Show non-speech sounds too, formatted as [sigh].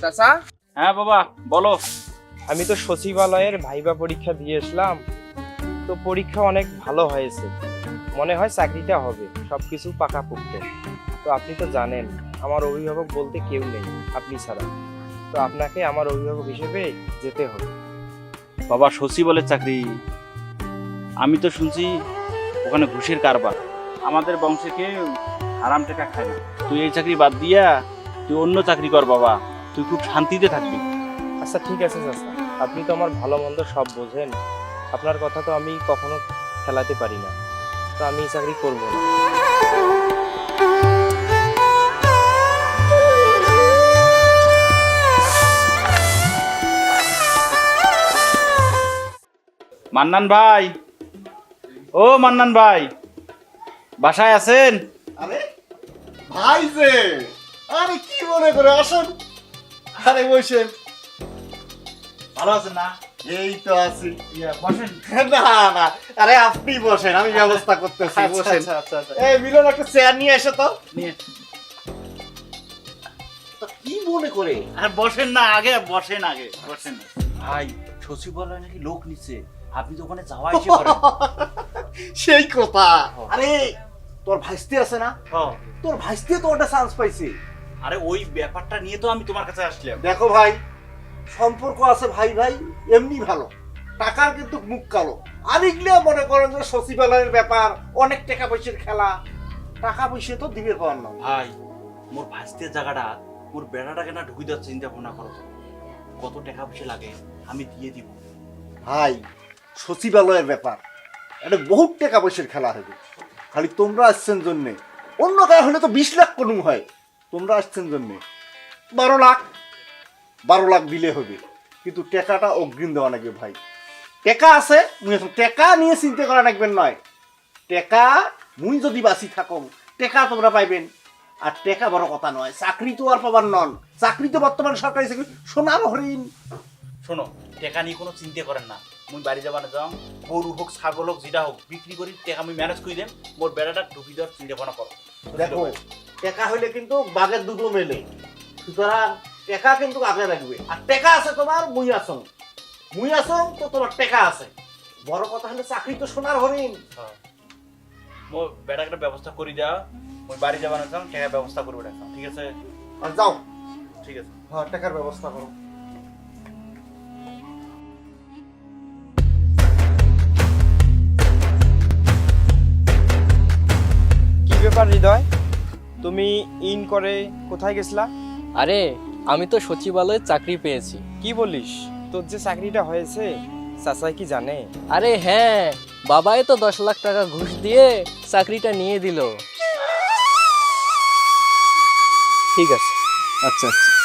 চাচা। হ্যাঁ বাবা বলো। আমি তো সচিবালয়ের ভাইবা পরীক্ষা দিয়ে আসলাম। তো পরীক্ষা অনেক ভালো হয়েছে। মনে হয় চাকরিটা হবে সবকিছু পাকা পাকাপোক্ত। তো আপনি তো জানেন আমার অভিভাবক বলতে কেউ নেই আপনি ছাড়া। তো আপনাকে আমার অভিভাবক হিসেবে যেতে হবে। বাবা সচিবালয়ের চাকরি? আমি তো শুনছি ওখানে ঘুষের কারবার। আমাদের বংশে কেউ আরাম টাকা খায় না। তুই এই চাকরি বাদ দিয়া তুই অন্য চাকরি কর বাবা। তুই খুব শান্তিতে থাকবি। আচ্ছা ঠিক আছে চাচা। আপনি তো আমার ভালো মন্দ সব বোঝেন। আপনার কথা তো আমি কখনো খেলাতে পারি না। তো আমি এই চাকরি করব না। মান্নান ভাই। ও মান্নান ভাই। বাসায় আছেন? আরে ভাই যে। আরে কি মনে করে আসুন। আরে বসেন। ভালো আছেন না? এই তো আছি। বসেন। না না আরে আপনি বসেন আমি ব্যবস্থা করতেছি আচ্ছা, বসেন। আচ্ছা, আচ্ছা, আচ্ছা। এই মিলন একটা চেয়ার নিয়ে এসো তো। নিয়ে। কি মনে করে? আর বসেন না আগে বসেন আগে বসেন। ভাই সচিবালয় নাকি লোক নিচ্ছে আপনি তো ওখানে যাওয়া এসে করেন। [laughs] সেই কথা। আরে তোর ভাইস্তি আছে না? হ্যাঁ। তোর ভাইস্তি তো ওটা চান্স পাইছে। আরে ওই ব্যাপারটা নিয়ে তো আমি তোমার কাছে আসলাম। দেখো ভাই সম্পর্ক আছে ভাই ভাই এমনি ভালো। টাকার কিন্তু মুখ কালো। আর এগুলো মনে করেন যে সচিবালয়ের ব্যাপার অনেক টাকা পয়সার খেলা। টাকা পয়সা তো দিবে পাওয়ার না ভাই মোর ভাস্তের জায়গাটা মোর বেড়াটাকে না ঢুকি দেওয়ার চিন্তা ভাবনা করো কত টাকা পয়সা লাগে আমি দিয়ে দিব। ভাই সচিবালয়ের ব্যাপার এটা বহুত টাকা পয়সার খেলা হবে। খালি তোমরা আসছেন জন্যে। অন্য হলে তো বিশ লাখ কোনো হয়। তোমরা আসছেন জন্যে। বারো লাখ বারো লাখ দিলে হবে। কিন্তু টেকাটা অগ্রিম দেওয়া লাগবে ভাই? টাকা আছে মুই টাকা নিয়ে চিন্তা করা লাগবেন নয়। টাকা মুই যদি বাঁচি থাকো টাকা তোমরা পাইবেন। আর টাকা বড় কথা নয় চাকরি তো আর পাবার নন। চাকরি তো বর্তমান সরকারি চাকরি। সোনার হরিণ। শোনো টাকা নিয়ে কোনো চিন্তা করেন না। মুই বাড়ি যাবানে যাও গরু হোক ছাগল হোক যেটা হোক বিক্রি করি টাকা আমি ম্যানেজ করে দেম মোর বেড়াটা ডুবি দেওয়ার চিন্তা ভাবনা করো দেখো টাকা হইলে কিন্তু বাঘের দুটো মেলে সুতরাং টেকা কিন্তু আগে রাখবে আর টেকা আছে তোমার মুই আসং মুই আসং তো তোমার টেকা আছে। বড় কথা হলে চাকরি তো সোনার হরিণ। হ্যাঁ। মোর বেড়াটা ব্যবস্থা করে দেওয়া মুই বাড়ি যাবানে যাও টাকা ব্যবস্থা করব রাখতাম ঠিক আছে? আর যাও। ঠিক আছে। হ্যাঁ টাকার ব্যবস্থা করো। কি ব্যাপার হৃদয়? তুমি ইন করে কোথায় গেছিলা? আরে আমি তো সচিবালয়ে চাকরি পেয়েছি। কি বলিস? তোর যে চাকরিটা হয়েছে চাচাই কি জানে? আরে হ্যাঁ বাবাই তো দশ লাখ টাকা ঘুষ দিয়ে চাকরিটা নিয়ে দিল। ঠিক আছে। আচ্ছা আচ্ছা।